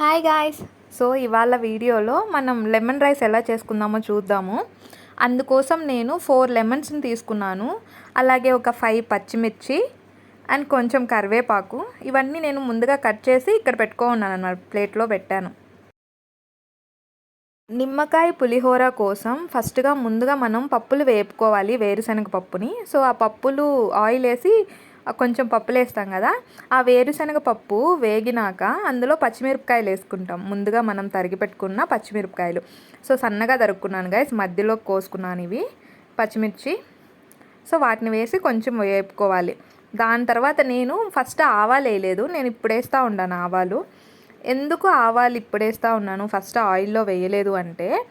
Hi guys so ఇవాళ వీడియోలో మనం లెమన్ రైస్ ఎలా చేసుకుందామో చూద్దాము. అందుకోసం నేను ఫోర్ లెమన్స్ని తీసుకున్నాను. అలాగే ఒక ఫైవ్ పచ్చిమిర్చి అండ్ కొంచెం కరివేపాకు. ఇవన్నీ నేను ముందుగా కట్ చేసి ఇక్కడ పెట్టుకోన్నాను అన్నమాట ప్లేట్లో పెట్టాను. నిమ్మకాయ పులిహోర కోసం ఫస్ట్గా ముందుగా మనం పప్పులు వేపుకోవాలి వేరుశనగ పప్పుని. సో ఆ పప్పులు ఆయిల్ వేసి కొంచెం పప్పులు వేస్తాం కదా. ఆ వేరుశనగ పప్పు వేగినాక అందులో పచ్చిమిరపకాయలు వేసుకుంటాం. ముందుగా మనం తరిగి పెట్టుకున్న పచ్చిమిరపకాయలు. సో సన్నగా తరుక్కున్నాను గైస్ మధ్యలో కోసుకున్నాను ఇవి పచ్చిమిర్చి. సో వాటిని వేసి కొంచెం వేపుకోవాలి. దాని తర్వాత నేను ఫస్ట్ ఆవాలు వేయలేదు. నేను ఇప్పుడు వేస్తూ ఉన్నాను ఆవాలు. ఎందుకు ఆవాలు ఇప్పుడు వేస్తూ ఉన్నాను? ఫస్ట్ ఆయిల్లో వేయలేదు అంటే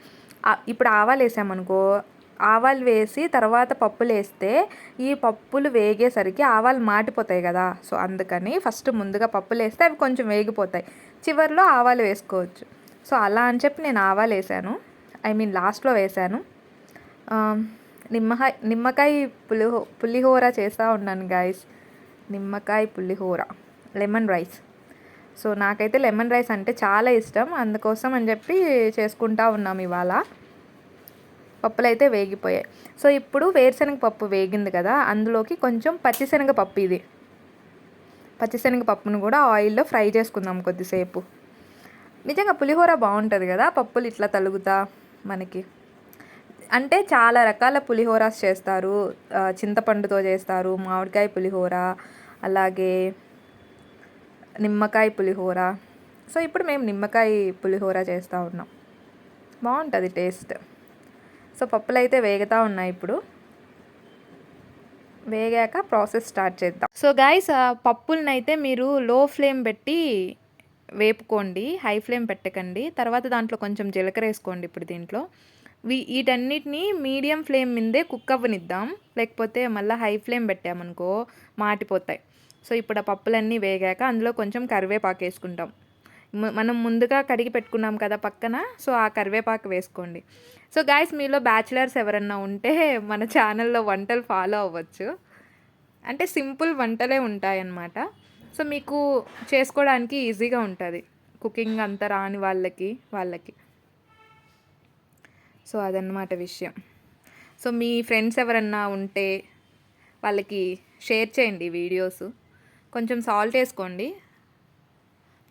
ఇప్పుడు ఆవాలు వేసామనుకో ఆవాలు వేసి తర్వాత పప్పులు వేస్తే ఈ పప్పులు వేగేసరికి ఆవాలు మాటిపోతాయి కదా. సో అందుకని ఫస్ట్ ముందుగా పప్పులు వేస్తే అవి కొంచెం వేగిపోతాయి. చివరిలో ఆవాలు వేసుకోవచ్చు. సో అలా అని చెప్పి నేను ఆవాలు వేసాను. ఐ మీన్ లాస్ట్లో వేసాను. నిమ్మకాయ నిమ్మకాయ పులిహో పులిహోర చేస్తూ ఉన్నాను గాయస్. నిమ్మకాయ పులిహోర లెమన్ రైస్. సో నాకైతే లెమన్ రైస్ అంటే చాలా ఇష్టం. అందుకోసం అని చెప్పి చేసుకుంటా ఉన్నాం ఇవాళ. పప్పులు అయితే వేగిపోయాయి. సో ఇప్పుడు వేరుశనగ పప్పు వేగింది కదా అందులోకి కొంచెం పచ్చిశనగ పప్పు ఇది. పచ్చిశనగ పప్పును కూడా ఆయిల్లో ఫ్రై చేసుకుందాం కొద్దిసేపు. నిజంగా పులిహోర బాగుంటుంది కదా పప్పులు ఇట్లా తలుగుతా మనకి. అంటే చాలా రకాల పులిహోరాస్ చేస్తారు. చింతపండుతో చేస్తారు మామిడికాయ పులిహోర అలాగే నిమ్మకాయ పులిహోర. సో ఇప్పుడు మేము నిమ్మకాయ పులిహోర చేస్తూ ఉన్నాం. బాగుంటుంది టేస్ట్. సో పప్పులు అయితే వేగుతూ ఉన్నాయి ఇప్పుడు. వేగాక ప్రాసెస్ స్టార్ట్ చేద్దాం. సో గాయస్ పప్పులను అయితే మీరు లో ఫ్లేమ్ పెట్టి వేపుకోండి హై ఫ్లేమ్ పెట్టకండి. తర్వాత దాంట్లో కొంచెం జీలకర్ర వేసుకోండి ఇప్పుడు దీంట్లో. వీటన్నిటిని మీడియం ఫ్లేమ్ మీదే కుక్ అవ్వనిద్దాం. లేకపోతే మళ్ళీ హై ఫ్లేమ్ పెట్టామనుకో మాటిపోతాయి. సో ఇప్పుడు ఆ పప్పులన్నీ వేగాక అందులో కొంచెం కరివేపాకు వేసుకుంటాం. మనం ముందుగా కడిగి పెట్టుకున్నాం కదా పక్కన సో ఆ కరివేపాకు వేసుకోండి. సో గాయస్ మీలో బ్యాచిలర్స్ ఎవరన్నా ఉంటే మన ఛానల్లో వంటలు ఫాలో అవ్వచ్చు. అంటే సింపుల్ వంటలే ఉంటాయన్నమాట. సో మీకు చేసుకోవడానికి ఈజీగా ఉంటుంది. కుకింగ్ అంతా రాని వాళ్ళకి వాళ్ళకి. సో అదన్నమాట విషయం. సో మీ ఫ్రెండ్స్ ఎవరన్నా ఉంటే వాళ్ళకి షేర్ చేయండి వీడియోస్ కొంచెం సాల్ట్ వేసుకోండి.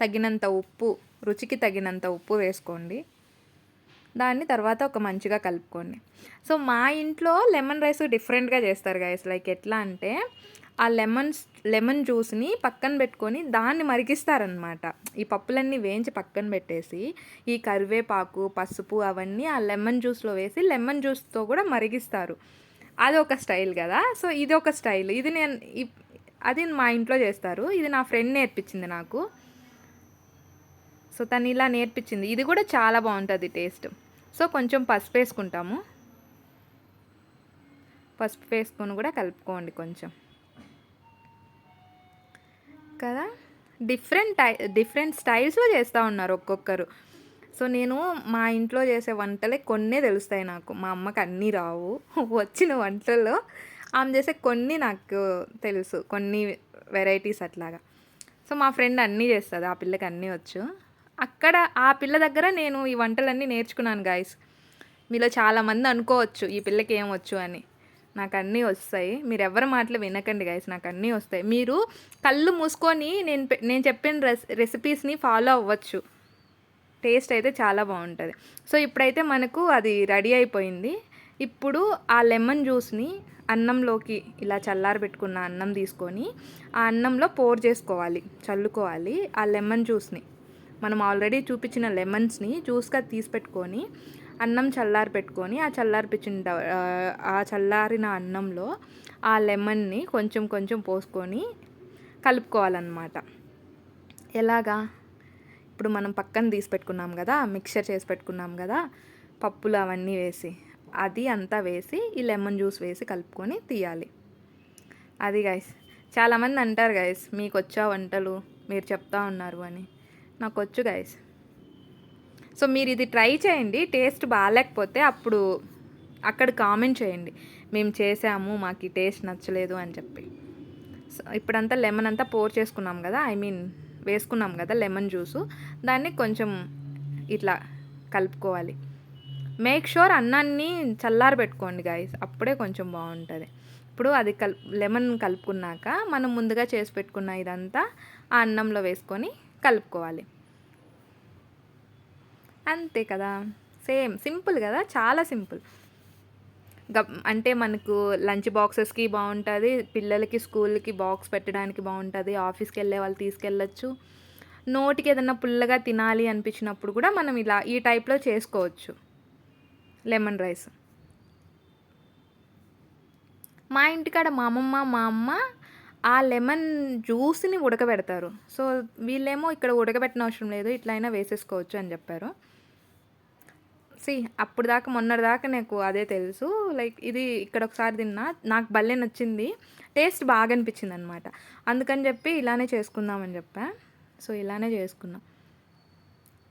తగినంత ఉప్పు రుచికి తగినంత ఉప్పు వేసుకోండి. దాన్ని తర్వాత ఒక మంచిగా కలుపుకోండి. సో మా ఇంట్లో లెమన్ రైస్ డిఫరెంట్గా చేస్తారు గైస్ లైక్ ఎట్లా అంటే ఆ లెమన్స్ లెమన్ జ్యూస్ని పక్కన పెట్టుకొని దాన్ని మరిగిస్తారనమాట ఈ పప్పులన్నీ వేయించి పక్కన పెట్టేసి ఈ కరివేపాకు పసుపు అవన్నీ ఆ లెమన్ జ్యూస్లో వేసి లెమన్ జ్యూస్తో కూడా మరిగిస్తారు. అది ఒక స్టైల్ కదా. సో ఇది ఒక స్టైల్. ఇది నేను అది మా ఇంట్లో చేస్తారు. ఇది నా ఫ్రెండ్ నేర్పించింది నాకు. సో తను ఇలా నేర్పించింది. ఇది కూడా చాలా బాగుంటుంది టేస్ట్. సో కొంచెం పసుపు వేసుకుంటాము. పసుపు వేసుకొని కూడా కలుపుకోండి కొంచెం. కదా? డిఫరెంట్ టై డిఫరెంట్ స్టైల్స్లో చేస్తూ ఉన్నారు ఒక్కొక్కరు. సో నేను మా ఇంట్లో చేసే వంటలే కొన్నే తెలుస్తాయి నాకు. మా అమ్మకి అన్నీ రావు. వచ్చిన వంటల్లో ఆమె చేసే కొన్ని నాకు తెలుసు. కొన్ని వెరైటీస్ అట్లాగా. సో మా ఫ్రెండ్ అన్నీ చేస్తుంది. ఆ పిల్లకి అన్నీ వచ్చు. అక్కడ ఆ పిల్ల దగ్గర నేను ఈ వంటలన్నీ నేర్చుకున్నాను గాయస్ మీలో చాలామంది అనుకోవచ్చు ఈ పిల్లకి ఏం వచ్చు అని. నాకు అన్నీ వస్తాయి. మీరు ఎవరి మాటలు వినకండి గాయస్ నాకు అన్నీ వస్తాయి. మీరు కళ్ళు మూసుకొని నేను నేను చెప్పిన రెస్ రెసిపీస్ని ఫాలో అవ్వచ్చు. టేస్ట్ అయితే చాలా బాగుంటుంది. సో ఇప్పుడైతే మనకు అది రెడీ అయిపోయింది. ఇప్పుడు ఆ లెమన్ జ్యూస్ని అన్నంలోకి ఇలా చల్లారి పెట్టుకున్న అన్నం తీసుకొని ఆ అన్నంలో పోర్ చేసుకోవాలి చల్లుకోవాలి ఆ లెమన్ జ్యూస్ని. మనం ఆల్రెడీ చూపించిన లెమన్స్ని జ్యూస్గా తీసి పెట్టుకొని అన్నం చల్లారి పెట్టుకొని ఆ చల్లారిపించిన ఆ చల్లారిన అన్నంలో ఆ లెమన్ని కొంచెం కొంచెం పోసుకొని కలుపుకోవాలన్నమాట. ఎలాగా? ఇప్పుడు మనం పక్కన తీసి పెట్టుకున్నాం కదా మిక్చర్ చేసి పెట్టుకున్నాం కదా పప్పులు అవన్నీ వేసి అది అంతా వేసి ఈ లెమన్ జ్యూస్ వేసి కలుపుకొని తీయాలి. అది గైస్ చాలామంది అంటారు గైస్ మీకు వచ్చా వంటలు? మీరు చెప్తా ఉన్నారు అని. నాకు వచ్చు గైస్ సో మీరు ఇది ట్రై చేయండి. టేస్ట్ బాగాలేకపోతే అప్పుడు అక్కడ కామెంట్ చేయండి. మేము చేసాము మాకు ఈ టేస్ట్ నచ్చలేదు అని చెప్పి. సో ఇప్పుడంతా లెమన్ అంతా పోర్ చేసుకున్నాం కదా. ఐ మీన్ వేసుకున్నాం కదా లెమన్ జ్యూసు దాన్ని కొంచెం ఇట్లా కలుపుకోవాలి. మేక్ షూర్ అన్నాన్ని చల్లారి పెట్టుకోండి గాయస్ అప్పుడే కొంచెం బాగుంటుంది. ఇప్పుడు అది కల్ లెమన్ కలుపుకున్నాక మనం ముందుగా చేసి పెట్టుకున్న ఇదంతా ఆ అన్నంలో వేసుకొని కలుపుకోవాలి. అంతే కదా? సేమ్. సింపుల్ కదా? చాలా సింపుల్. గ అంటే మనకు లంచ్ బాక్సెస్కి బాగుంటుంది పిల్లలకి స్కూల్కి బాక్స్ పెట్టడానికి బాగుంటుంది ఆఫీస్కి వెళ్ళే వాళ్ళు తీసుకెళ్ళచ్చు. నోటికి ఏదైనా పుల్లగా తినాలి అనిపించినప్పుడు కూడా మనం ఇలా ఈ టైప్లో చేసుకోవచ్చు. Lemon rice. మా ఇంటికాడ మా అమ్మమ్మ మా అమ్మ ఆ లెమన్ జ్యూస్ని ఉడకబెడతారు. సో వీళ్ళేమో ఇక్కడ ఉడకబెట్టిన అవసరం లేదు ఇట్లా అయినా వేసేసుకోవచ్చు అని చెప్పారు. సి అప్పుడు దాకా మొన్నటి దాకా నాకు అదే తెలుసు. లైక్ ఇది ఇక్కడ ఒకసారి తిన్నా నాకు భలే నచ్చింది. టేస్ట్ బాగా అనిపించింది అనమాట అందుకని చెప్పి ఇలానే చేసుకుందామని చెప్పా. సో ఇలానే చేసుకున్నాం.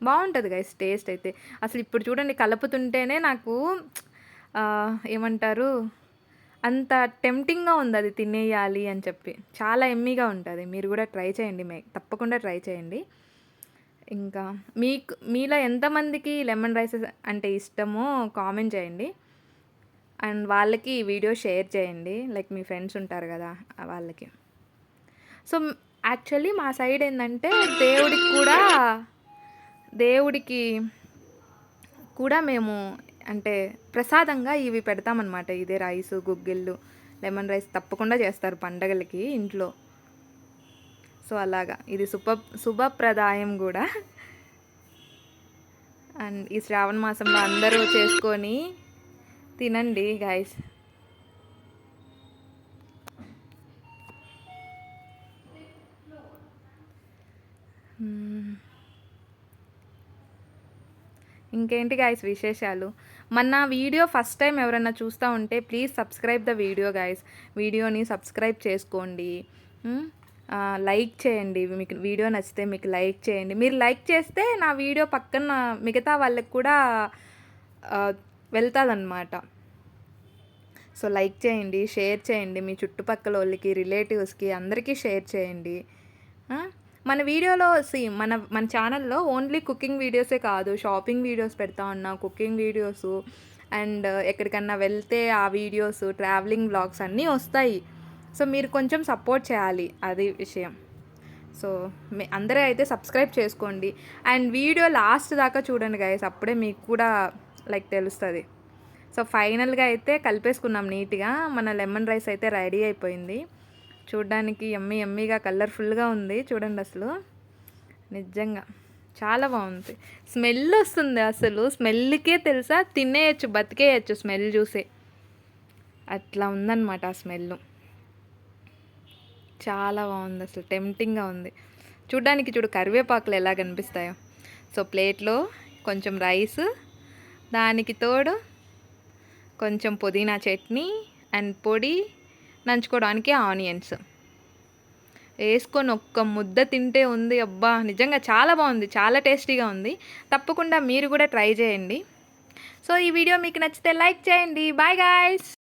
బాగుంటుంది గైస్ టేస్ట్ అయితే. అసలు ఇప్పుడు చూడండి కలుపుతుంటేనే నాకు ఏమంటారు? అంత టెంప్టింగ్గా ఉంది అది తినేయాలి అని చెప్పి. చాలా ఎమ్మీగా ఉంటుంది. మీరు కూడా ట్రై చేయండి మే తప్పకుండా ట్రై చేయండి. ఇంకా మీకు మీలో ఎంతమందికి లెమన్ రైస్ అంటే ఇష్టమో కామెంట్ చేయండి. అండ్ వాళ్ళకి ఈ వీడియో షేర్ చేయండి. లైక్ మీ ఫ్రెండ్స్ ఉంటారు కదా వాళ్ళకి. సో యాక్చువల్లీ మా సైడ్ ఏంటంటే దేవుడికి కూడా దేవుడికి కూడా మేము అంటే ప్రసాదంగా ఇవి పెడతామన్నమాట. ఇదే రైస్ గుగ్గిళ్ళు లెమన్ రైస్ తప్పకుండా చేస్తారు పండగలకి ఇంట్లో. సో అలాగా. ఇది శుభ శుభప్రదాయం కూడా. అండ్ ఈ శ్రావణ మాసంలో అందరూ చేసుకొని తినండి గాయస్ ఇంకేంటి గాయస్ విశేషాలు? మన వీడియో ఫస్ట్ టైం ఎవరైనా చూస్తూ ఉంటే please subscribe the video guys వీడియోని సబ్స్క్రైబ్ చేసుకోండి. లైక్ చేయండి. మీకు వీడియో నచ్చితే మీకు లైక్ చేయండి. మీరు లైక్ చేస్తే నా వీడియో పక్కన మిగతా వాళ్ళకి కూడా వెళ్తుందన్నమాట. సో లైక్ చేయండి షేర్ చేయండి. మీ చుట్టుపక్కల వాళ్ళకి రిలేటివ్స్కి అందరికీ షేర్ చేయండి. మన వీడియోలో సి మన మన ఛానల్లో ఓన్లీ కుకింగ్ వీడియోసే కాదు. షాపింగ్ వీడియోస్ పెడతా ఉన్నా కుకింగ్ వీడియోస్ అండ్ ఎక్కడికన్నా వెళ్తే ఆ వీడియోస్ ట్రావెలింగ్ బ్లాగ్స్ అన్నీ వస్తాయి. సో మీరు కొంచెం సపోర్ట్ చేయాలి అది విషయం. సో మీ అందరూ అయితే సబ్స్క్రైబ్ చేసుకోండి. అండ్ వీడియో లాస్ట్ దాకా చూడండి గైస్ అప్పుడే మీకు కూడా లైక్ తెలుస్తుంది. సో ఫైనల్గా అయితే కలిపేసుకున్నాం నీట్గా మన లెమన్ రైస్ అయితే రెడీ అయిపోయింది. చూడ్డానికి ఎమ్మి ఎమ్మిగా కలర్ఫుల్గా ఉంది. చూడండి అసలు. నిజంగా చాలా బాగుంది. స్మెల్ వస్తుంది అసలు. స్మెల్కే తెలుసా? తినేయచ్చు బతికేయచ్చు స్మెల్ చూసే. అట్లా ఉందన్నమాట ఆ స్మెల్ చాలా బాగుంది అసలు. టెంప్టింగ్గా ఉంది. చూడ్డానికి చూడు కరివేపాకులు ఎలా కనిపిస్తాయో. సో ప్లేట్లో కొంచెం రైస్ దానికి తోడు కొంచెం పుదీనా చట్నీ అండ్ పొడి నంచుకోవడానికి ఆనియన్స్. వేసుకొని ఒక్క ముద్ద తింటే ఉంది అబ్బా! నిజంగా చాలా బాగుంది చాలా టేస్టీగా ఉంది. తప్పకుండా మీరు కూడా ట్రై చేయండి. సో ఈ వీడియో మీకు నచ్చితే లైక్ చేయండి. Bye guys!